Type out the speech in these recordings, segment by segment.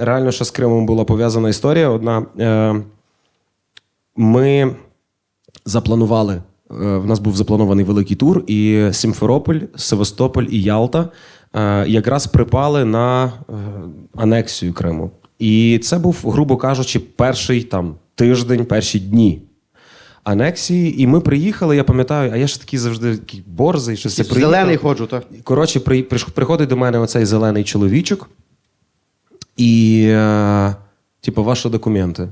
Реально, що з Кримом була пов'язана історія. Одна. Е, ми запланували. е, В нас був запланований великий тур, і Сімферополь, Севастополь і Ялта е, якраз припали на анексію Криму. І це був, грубо кажучи, перший там тиждень, перші дні анексії. І ми приїхали. Я пам'ятаю, а я ж такий завжди такий борзий, що це приїхав. Зелений ходжу, так? Коротше, при, приходить до мене оцей зелений чоловічок, і, е, типу, ваші документи.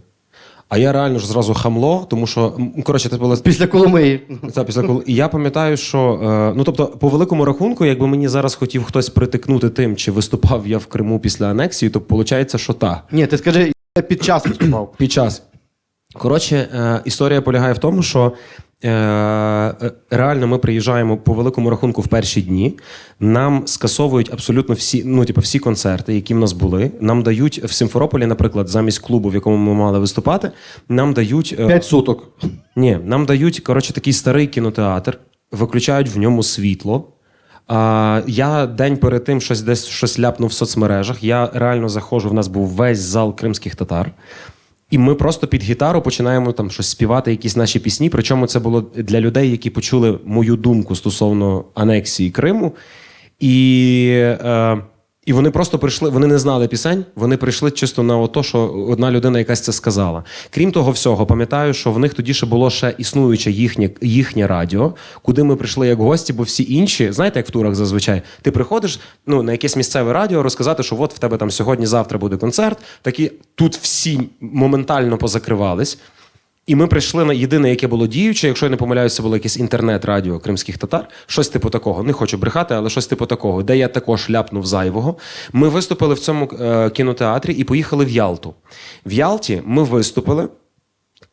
А я реально ж зразу хамло, тому що, м, коротше, це було Після Коломиї. це після коли. І я пам'ятаю, що е, ну тобто, по великому рахунку, якби мені зараз хотів хтось притикнути тим, чи виступав я в Криму після анексії, то виходить, що так. Ні, ти скажи, я під час виступав. Під час. Коротше, е, історія полягає в тому, що реально ми приїжджаємо по великому рахунку в перші дні. Нам скасовують абсолютно всі, ну, типу, всі концерти, які в нас були. Нам дають в Симферополі, наприклад, замість клубу, в якому ми мали виступати, нам дають. е, П'ять суток. ні, нам дають коротше такий старий кінотеатр, виключають в ньому світло. А, я день перед тим щось десь щось ляпнув в соцмережах. Я реально заходжу. В нас був весь зал кримських татар. І ми просто під гітару починаємо там щось співати, якісь наші пісні. Причому це було для людей, які почули мою думку стосовно анексії Криму. І, е, і вони просто прийшли, вони не знали пісень, вони прийшли чисто на ото, що одна людина якась це сказала. Крім того всього, пам'ятаю, що в них тоді ще було ще існуюче їхнє, їхнє радіо, куди ми прийшли як гості, бо всі інші, знаєте, як в турах зазвичай, ти приходиш ну, на якесь місцеве радіо розказати, що от в тебе там сьогодні-завтра буде концерт. Такі тут всі моментально позакривались. І ми прийшли на єдине, яке було діюче, якщо я не помиляюся, було якесь інтернет-радіо кримських татар. Щось типу такого. Не хочу брехати, але щось типу такого, де я також ляпнув зайвого. Ми виступили в цьому е, кінотеатрі і поїхали в Ялту. В Ялті ми виступили,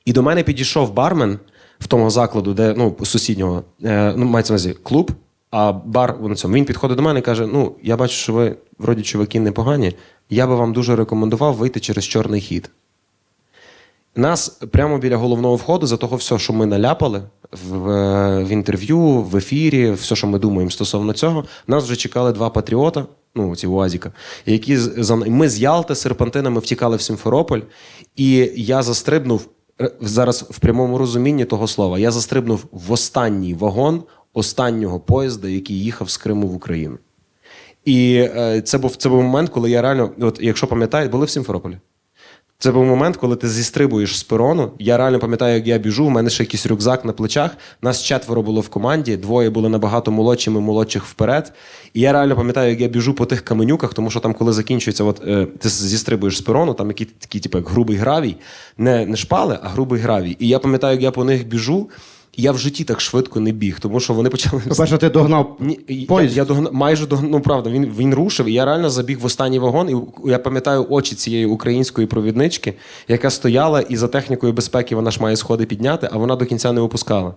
і до мене підійшов бармен в тому закладу, де ну, сусіднього, е, ну, мається на увазі клуб, а бар на цьому. Він підходить до мене і каже: Ну, я бачу, що ви вроді чуваки непогані. Я би вам дуже рекомендував вийти через чорний хід. Нас прямо біля головного входу за того все, що ми наляпали в, в інтерв'ю, в ефірі, все, що ми думаємо стосовно цього, нас вже чекали два патріота, ну ці УАЗіка, які ми з Ялти серпантинами втікали в Сімферополь, і я застрибнув е, зараз в прямому розумінні того слова. Я застрибнув в останній вагон останнього поїзда, який їхав з Криму в Україну. І е, це був це був момент, коли я реально, от якщо пам'ятаєте, були в Сімферополі. Це був момент, коли ти зістрибуєш з перону. Я реально пам'ятаю, як я біжу. У мене ще якийсь рюкзак на плечах. Нас четверо було в команді, двоє були набагато молодшими, молодших вперед. І я реально пам'ятаю, як я біжу по тих каменюках, тому що там, коли закінчується, от е, ти зістрибуєш з перону, там який такий, типу, як грубий гравій, не, не шпали, а грубий гравій. І я пам'ятаю, як я по них біжу. Я в житті так швидко не біг, тому що вони почали По-перше, ти догнав ні, я, поїзд. я догна, майже догнав, ну правда, він, він рушив, і я реально забіг в останній вагон, і я пам'ятаю очі цієї української провіднички, яка стояла, і за технікою безпеки вона ж має сходи підняти, а вона до кінця не опускала.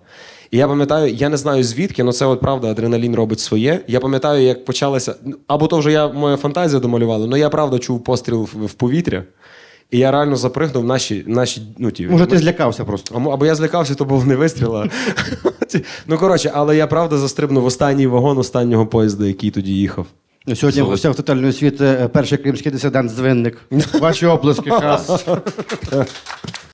І я пам'ятаю, я не знаю звідки, але це от правда, адреналін робить своє. Я пам'ятаю, як почалася. Або то вже я моя фантазія домалювала, але я правда чув постріл в, в повітря. І я реально запригнув наші, наші ну, ті, Може, ти злякався просто. Або, або я злякався, то був не вистріл. ну, коротше, але я правда застрибнув в останній вагон останнього поїзда, який тоді їхав. Сьогодні в гостях тотальної освіти е, перший кримський дисидент Звинник. Ваші оплески, хас.